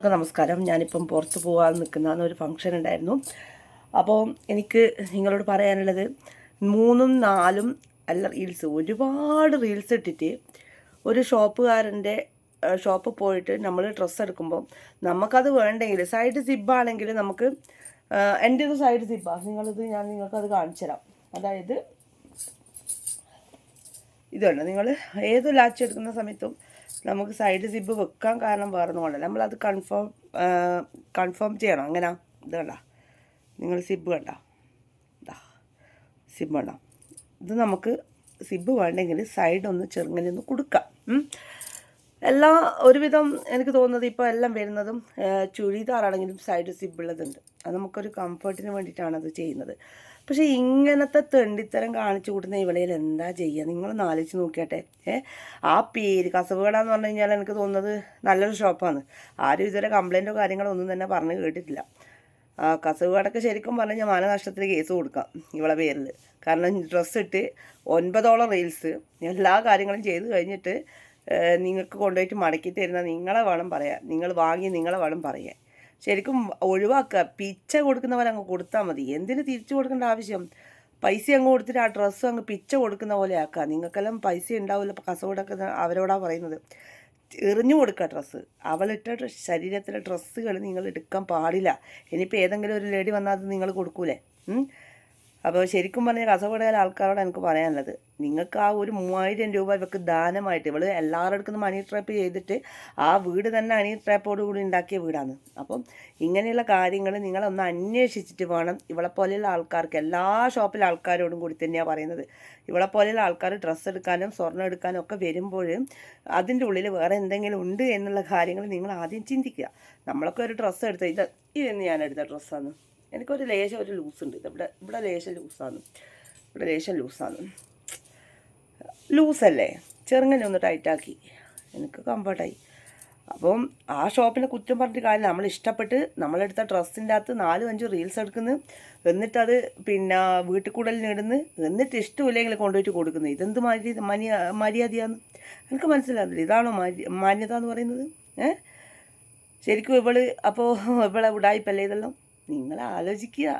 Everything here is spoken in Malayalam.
ഒക്കെ നമസ്കാരം. ഞാനിപ്പം പുറത്ത് പോകാൻ നിൽക്കുന്ന ഒരു ഫംഗ്ഷൻ ഉണ്ടായിരുന്നു. അപ്പോൾ എനിക്ക് നിങ്ങളോട് പറയാനുള്ളത് മൂന്നും നാലും അല്ല റീൽസ് ഒരുപാട് റീൽസ് ഇട്ടിട്ട് ഒരു ഷോപ്പുകാരന്റെ ഷോപ്പ് പോയിട്ട് നമ്മൾ ഡ്രസ്സ് എടുക്കുമ്പോൾ നമുക്കത് വേണ്ടെങ്കിൽ സൈഡ് സിബാണെങ്കിൽ നമുക്ക് എന്റെ ഒരു സൈഡ് സിബാണ് നിങ്ങളിത് ഞാൻ നിങ്ങൾക്കത് കാണിച്ചു തരാം അതായത് ഇതുണ്ട്. നിങ്ങൾ ഏത് ലാച്ച് എടുക്കുന്ന സമയത്തും നമുക്ക് സൈഡ് സിബ് വെക്കാൻ കാരണം വേറെ ഒന്നും കൊണ്ടല്ല നമ്മളത് കൺഫേം കൺഫേം ചെയ്യണം. അങ്ങനെ? ഇത് കണ്ട? നിങ്ങൾ സിബ് കണ്ട? ഇതാ സിബ് വേണ്ട ഇത് നമുക്ക് സിബ് വേണ്ടെങ്കിൽ സൈഡ് ഒന്ന് ചെറുങ്ങനെ ഒന്ന് കൊടുക്കാം. എല്ലാ ഒരുവിധം എനിക്ക് തോന്നുന്നത് ഇപ്പോൾ എല്ലാം വരുന്നതും ചുരിദാറാണെങ്കിലും സൈഡ് സിബിളതുണ്ട്. അത് നമുക്കൊരു കംഫർട്ടിന് വേണ്ടിയിട്ടാണ് അത് ചെയ്യുന്നത്. പക്ഷേ ഇങ്ങനത്തെ തെണ്ടിത്തരം കാണിച്ചു കൂട്ടുന്ന ഇവളയിൽ എന്താ ചെയ്യുക നിങ്ങളൊന്ന് ആലോചിച്ച് നോക്കിയാട്ടെ. ഏ ആ പേര് കസവുകടാന്ന് പറഞ്ഞു കഴിഞ്ഞാൽ എനിക്ക് തോന്നുന്നത് നല്ലൊരു ഷോപ്പാണ് ആരും ഇതുവരെ കംപ്ലൈന്റോ കാര്യങ്ങളോ ഒന്നും തന്നെ പറഞ്ഞ് കേട്ടിട്ടില്ല. ആ കസവ് കടക്ക് ശരിക്കും പറഞ്ഞു ഞാൻ മാനനഷ്ടത്തിന് കേസ് കൊടുക്കാം ഇവളെ പേരിൽ കാരണം ഡ്രസ്സ് ഇട്ട് ഒൻപതോളം റീൽസ് എല്ലാ കാര്യങ്ങളും ചെയ്ത് കഴിഞ്ഞിട്ട് നിങ്ങൾക്ക് കൊണ്ടുപോയിട്ട് മടക്കി തരുന്ന നിങ്ങളെ വേണം പറയാൻ. നിങ്ങൾ വാങ്ങി നിങ്ങളെ വേണം പറയാൻ. ശരിക്കും ഒഴിവാക്കുക. പിച്ച കൊടുക്കുന്നവരെ അങ്ങ് കൊടുത്താൽ മതി. എന്തിന് തിരിച്ചു കൊടുക്കേണ്ട ആവശ്യം? പൈസ അങ്ങ് കൊടുത്തിട്ട് ആ ഡ്രസ്സ് അങ്ങ് പിച്ച കൊടുക്കുന്ന പോലെ ആക്കുക. നിങ്ങൾക്കെല്ലാം പൈസ ഉണ്ടാവില്ല. ഇപ്പോൾ കസവടക്കുന്ന അവരോടാ പറയുന്നത്. എറിഞ്ഞു കൊടുക്കുക ഡ്രസ്സ്. അവളിട്ട ശരീരത്തിലെ ഡ്രസ്സുകൾ നിങ്ങൾ എടുക്കാൻ പാടില്ല. ഇനിയിപ്പോൾ ഏതെങ്കിലും ഒരു ലേഡി വന്നാൽ അത് നിങ്ങൾ കൊടുക്കൂലേ? അപ്പോൾ ശരിക്കും പറഞ്ഞാൽ കാസർഗോഡിലെ ആൾക്കാരോട് എനിക്ക് പറയാനുള്ളത്. നിങ്ങൾക്ക് ആ ഒരു മൂവായിരം രൂപ ഇവർക്ക് ദാനമായിട്ട് ഇവൾ എല്ലാവരുടെ അടുക്കുന്ന മണി ട്രാപ്പ് ചെയ്തിട്ട് ആ വീട് തന്നെ അണി ട്രാപ്പോട് കൂടി ഉണ്ടാക്കിയ വീടാണ്. അപ്പം ഇങ്ങനെയുള്ള കാര്യങ്ങൾ നിങ്ങളൊന്ന് അന്വേഷിച്ചിട്ട് വേണം. ഇവളെ പോലെയുള്ള ആൾക്കാർക്ക് എല്ലാ ഷോപ്പിലെ ആൾക്കാരോടും കൂടി തന്നെയാണ് പറയുന്നത്. ഇവളെ പോലെയുള്ള ആൾക്കാർ ഡ്രസ്സ് എടുക്കാനും സ്വർണം എടുക്കാനും ഒക്കെ വരുമ്പോൾ അതിന്റെ ഉള്ളിൽ വേറെ എന്തെങ്കിലും ഉണ്ട് എന്നുള്ള കാര്യങ്ങൾ നിങ്ങൾ ആദ്യം ചിന്തിക്കുക. നമ്മളൊക്കെ ഒരു ഡ്രസ്സ് എടുത്ത ഇത് ഇതെന്ന് ഞാൻ എടുത്ത ഡ്രസ്സാണ് എനിക്കൊരു ലേശം ഒരു ലൂസ് ഉണ്ട് ഇത് ഇവിടെ ഇവിടെ ലേശം ലൂസാണ്. ഇവിടെ ലേശം ലൂസാണ്. ലൂസല്ലേ? ചെറുങ്ങനെ ഒന്ന് ടൈറ്റാക്കി. എനിക്ക് കംഫർട്ടായി അപ്പം ആ ഷോപ്പിനെ കുറ്റം പറഞ്ഞിട്ട് കാര്യം നമ്മൾ ഇഷ്ടപ്പെട്ട് നമ്മളെടുത്ത ഡ്രസ്സിന്റെ അകത്ത് നാലും അഞ്ചും റീൽസ് എടുക്കുന്നു. എന്നിട്ടത് പിന്നെ വീട്ടിൽ കൂടലിന് ഇടുന്നു. എന്നിട്ട് ഇഷ്ടമില്ലെങ്കിൽ കൊണ്ടുപോയിട്ട് കൊടുക്കുന്നു. ഇതെന്ത് മര്യാദ മര്യ മര്യാദയാണ്? എനിക്ക് മനസ്സിലാകുന്നില്ല ഇതാണോ മാന്യത എന്ന് പറയുന്നത്? ഏ? ശരിക്കും ഇവൾ അപ്പോൾ ഇവളെ ഉടായിപ്പല്ലേ ഇതെല്ലാം? നിങ്ങൾ ആലോചിക്കുക